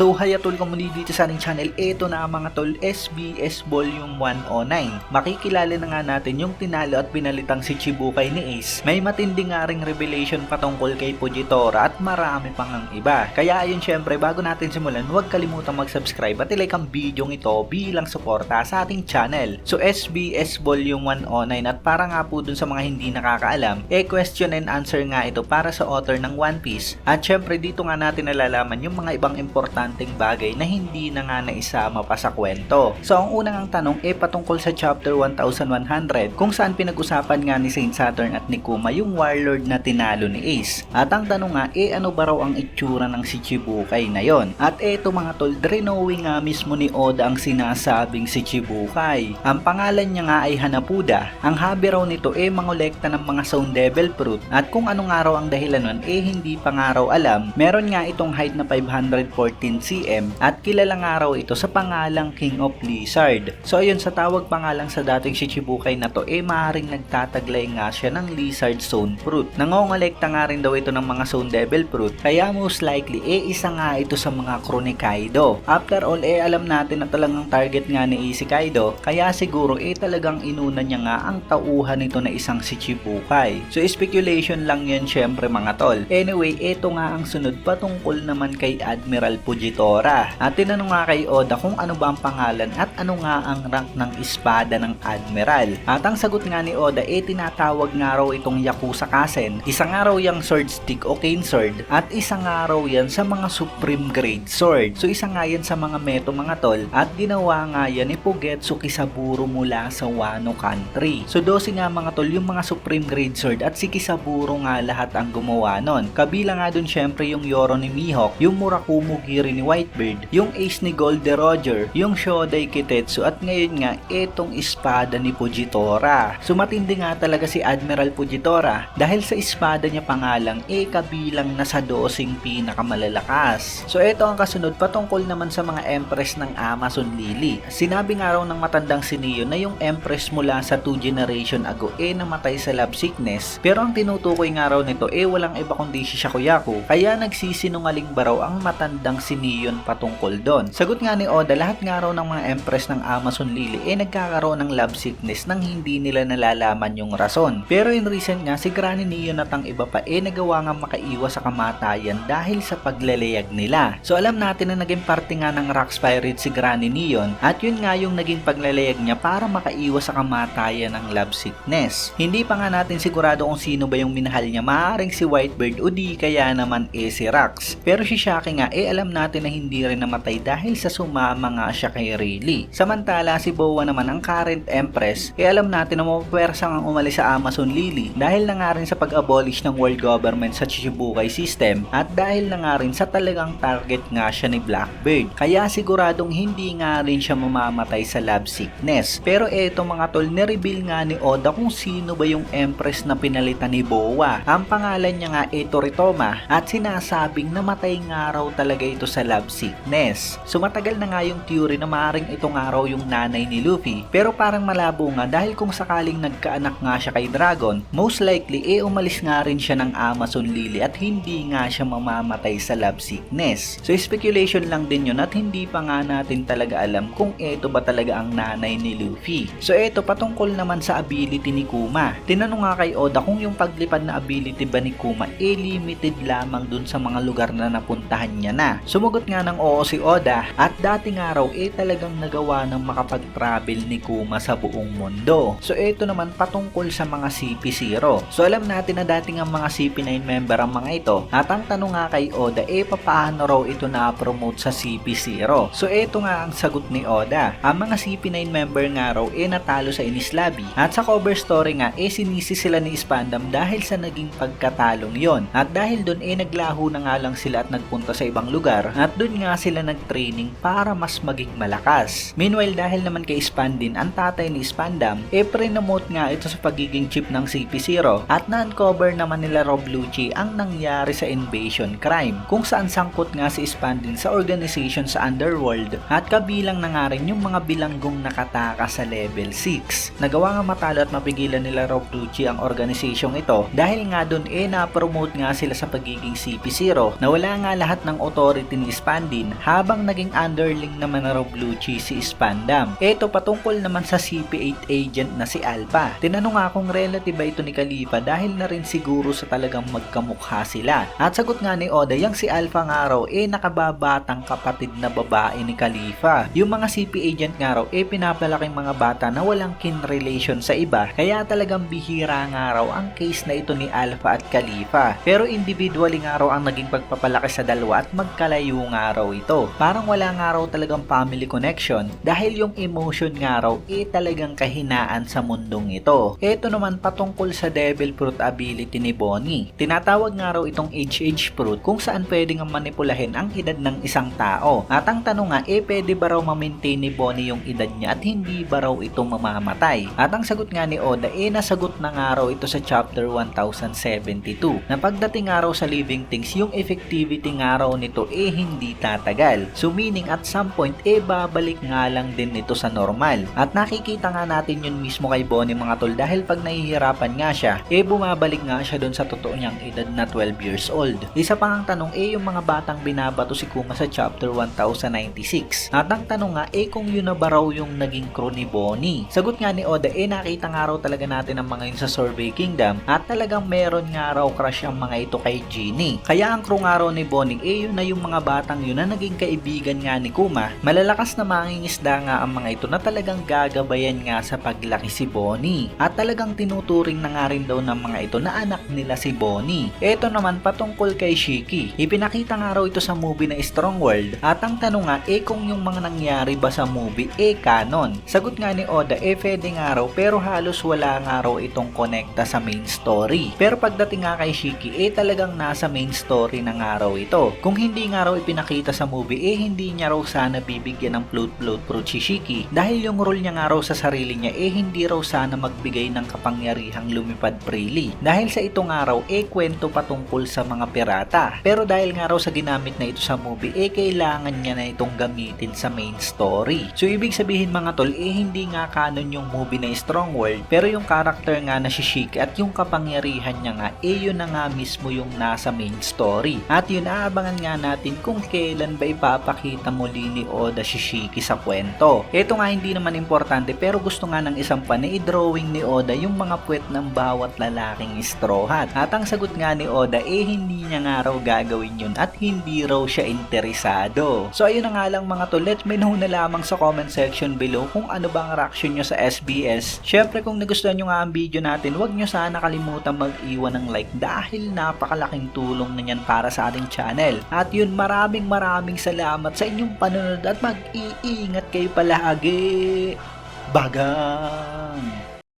So hi tol kung dito sa ating channel, ito na mga tol SBS Volume 109. Makikilala na nga natin yung tinalo at pinalitang si Chibukay ni Ace. May matindi nga ring revelation patungkol kay Fujitora at marami pang ang iba. Kaya ayun syempre bago natin simulan, huwag kalimutang mag-subscribe at ilike ang video ito bilang suporta sa ating channel. So SBS Volume 109 at para nga po dun sa mga hindi nakakaalam, eh question and answer nga ito para sa author ng One Piece. At syempre dito nga natin nalalaman yung mga ibang importanteng bagay na hindi na nga naisama pa sa kwento. So ang unang ang tanong eh patungkol sa chapter 1100 kung saan pinag-usapan nga ni Saint Saturn at ni Kuma yung warlord na tinalo ni Ace. At ang tanong nga eh ano ba raw ang itsura ng si Chibukay na yon? At eto mga tol, drenowing nga mismo ni Oda ang sinasabing si Chibukay. Ang pangalan niya nga ay Hanapuda. Ang hobby raw nito eh mangolekta ng mga Stone Devil Fruit at kung anong araw ang dahilan nun eh hindi pa nga raw alam. Meron nga itong height na 514 cm at kilala nga raw ito sa pangalang King of Lizard. So ayun sa tawag pangalang sa dating Shichibukay na to eh maaaring nagtataglay nga siya ng Lizard Stone Fruit. Nangongolekta nga rin daw ito ng mga Stone Devil Fruit kaya most likely eh isa nga ito sa mga Chronikaido. After all eh alam natin na talagang target nga ni Easy Kaido kaya siguro eh talagang inuna niya nga ang tauhan nito na isang Shichibukay. So speculation lang yan syempre mga tol. Anyway, ito nga ang sunod patungkol naman kay Admiral Fujitora. At tinanong nga kay Oda kung ano ba ang pangalan at ano nga ang rank ng espada ng Admiral. At ang sagot nga ni Oda eh tinatawag nga raw itong Yakuza Kasen. Isa nga raw yung sword stick o cane sword at isa nga raw yan sa mga supreme grade sword. So isa nga yan sa mga meto mga tol at ginawa nga yan ni Pugetsu Kisaburo mula sa Wano country. So 12 nga mga tol yung mga supreme grade sword at si Kisaburo nga lahat ang gumawa nun. Kabila nga dun syempre yung Yoro ni Mihawk, yung Murakumo Giri ni Whitebeard, yung Ace ni Golde Roger, yung Shodai Kitetsu at ngayon nga etong espada ni Fujitora. So matindi nga talaga si Admiral Fujitora dahil sa espada niya pangalang e kabilang na sa dosing pinakamalalakas. So ito ang kasunod patungkol naman sa mga empress ng Amazon Lily. Sinabi nga raw ng matandang si Neo na yung empress mula sa 2 generation ago e namatay sa love sickness pero ang tinutukoy nga raw nito e walang iba kundi si Shakuyaku kaya nagsisinungaling ba raw ang matandang si Neon patungkol doon. Sagot nga ni Oda lahat nga raw ng mga empress ng Amazon Lily e nagkakaroon ng love sickness nang hindi nila nalalaman yung rason. Pero in recent nga si Granny Neon at ang iba pa e nagawa nga makaiwas sa kamatayan dahil sa paglalayag nila. So alam natin na naging parte nga ng Rock Spirit si Granny Neon at yun nga yung naging paglalayag niya para makaiwas sa kamatayan ng love sickness. Hindi pa nga natin sigurado kung sino ba yung minahal niya maaaring si Whitebird o di kaya naman eh si Rax. Pero si Shaki nga eh alam natin na hindi rin namatay dahil sa sumama nga siya kay Rayleigh. Samantala si Boa naman ang current empress eh alam natin na mapapwersa ang umalis sa Amazon Lily dahil na nga rin sa pag-abolish ng world government sa Chichibukai system at dahil na nga rin sa talagang target nga siya ni Blackbird. Kaya siguradong hindi nga rin siya mamamatay sa love sickness. Pero eto mga tol, nireveal nga ni Oda kung sino ba yung empress na pinalitan ni Boa. Ang pangalan niya nga e Toritoma at sinasabing namatay nga raw talaga ito sa love sickness. So matagal na nga yung theory na maaaring ito nga raw yung nanay ni Luffy. Pero parang malabo nga dahil kung sakaling nagkaanak nga siya kay Dragon, most likely e umalis nga rin siya ng Amazon Lily at hindi nga siya mamamatay sa love sickness. So speculation lang din yun at hindi pa nga natin talaga alam kung ito ba talaga ang nanay ni Luffy. So eto patungkol naman sa ability ni Kuma. Tinanong nga kay Oda kung yung paglipad na ability ba ni Kuma e limited lamang dun sa mga lugar na napuntahan niya na. Sumugot nga ng oo si Oda at dati nga raw e talagang nagawa ng makapag-travel ni Kuma sa buong mundo. So eto naman patungkol sa mga CP0. So alam natin na dati nga mga CP9 member ang mga ito at ang tanong nga kay Oda e papaano raw ito na-promote sa CP0. So eto nga ang sagot ni Oda. Ang mga CP9 member nga raw e natalo sa Inislabi at sa cover story nga e sinisi sila ni Spandam dahil sa naging pagkatalong yon. At dahil doon e naglaho na nga lang sila at nagpunta sa ibang lugar at doon nga sila nag-training para mas maging malakas. Meanwhile dahil naman kay Spandin ang tatay ni Spandam e pre-nomote nga ito sa pagiging chief ng CP0 at na-uncover naman nila Rob Lucci ang nangyari sa invasion crime kung saan sangkot nga si Spandin sa organization sa Underworld at kabilang na nga rin yung mga bilanggong nakataka sa level 6. Nagawa nga matalo at mapigilan nila Rob Lucci ang organisasyong ito dahil nga doon eh na-promote nga sila sa pagiging CP0 na wala nga lahat ng authority ni Spandin habang naging underling naman na Blue Cheese si Spandam. Ito patungkol naman sa CP8 agent na si Alpha. Tinanong nga kung relative ba ito ni Khalifa dahil na rin siguro sa talagang magkamukha sila. At sagot nga ni Oda, yung si Alpha nga raw eh nakababatang kapatid na babae ni Khalifa. Yung mga CP agent nga raw eh pinapalaking mga bata na walang kin relation sa iba kaya talagang bihira nga raw ang case na ito ni Alpha at Khalifa. Pero individually nga raw ang naging pagpapalaki sa dalawa at magkalayo nga raw ito. Parang wala nga raw talagang family connection dahil yung emotion nga raw eh talagang kahinaan sa mundong ito. Ito naman patungkol sa devil fruit ability ni Bonnie. Tinatawag nga raw itong HH fruit kung saan pwedeng manipulahin ang edad ng isang tao. At ang tanong nga eh pwede ba raw ma-maintain ni Bonnie yung edad niya at hindi ba raw ito mamamatay? At ang sagot nga ni Oda eh nasagot na nga raw ito sa chapter 1072 na pagdating nga raw sa living things yung effectivity nga raw nito eh hindi tatagal. So meaning at some point eh babalik nga lang din ito sa normal. At nakikita nga natin yun mismo kay Bonnie mga tol dahil pag nahihirapan nga siya eh bumabalik nga siya doon sa totoo niyang edad na 12 years old. Isa pa ang tanong eh yung mga batang binabato si Kuma sa chapter 1096. At ang tanong nga eh kung yun na ba raw yung naging crew ni Bonnie. Sagot nga ni Oda eh nakita nga raw talaga natin ang mga yun sa Survey Kingdom at talagang meron nga raw crush ang mga ito kay Genie. Kaya ang crew nga raw ni Bonnie eh yun na yung mga batang yun na naging kaibigan nga ni Kuma. Malalakas na mangingisda nga ang mga ito na talagang gagabayan nga sa paglaki si Bonnie. At talagang tinuturing na nga rin daw ng mga ito na anak nila si Bonnie. Ito naman patungkol kay Shiki. Ipinakita nga raw ito sa movie na Strong World at ang tanong nga eh kung yung mga nangyari ba sa movie eh canon. Sagot nga ni Oda eh pwede nga raw pero halos wala nga raw itong konekta sa main story. Pero pagdating nga kay Shiki eh talagang nasa main story na nga raw ito. Kung hindi nga raw ipinakita sa movie eh hindi niya raw sana bibigyan ng float float fruit si Shiki dahil yung role niya nga raw sa sarili niya eh hindi raw sana magbigay ng kapangyarihang lumipad freely. Dahil sa ito nga raw eh kwento patungkol sa mga pirata. Pero dahil nga raw sa ginamit na ito sa movie eh kailangan niya na itong gamitin sa main story. So ibig sabihin mga tol eh hindi nga canon yung movie na Strong World pero yung character nga na si Shiki at yung kapangyarihan niya nga eh yun na nga mismo yung nasa main story. At yun aabangan nga natin kung kailan ba ipapakita muli ni Oda si Shiki sa kwento. Ito nga hindi naman importante pero gusto nga ng isang pan na i-drawing ni Oda yung mga puwet ng bawat lalaking straw hat. At ang sagot nga ni Oda eh hindi niya nga raw gagawin yun at hindi raw siya interesado. So ayun na nga lang mga tol, let me know na lamang sa comment section below kung ano bang reaction nyo sa SBS. Syempre kung nagustuhan nyo nga ang video natin, huwag nyo sana kalimutan mag-iwan ng like dahil napakalaking tulong na yan para sa ating channel. At yun, maraming maraming salamat sa inyong panonood at mag-iingat kayo palagi. Bagang!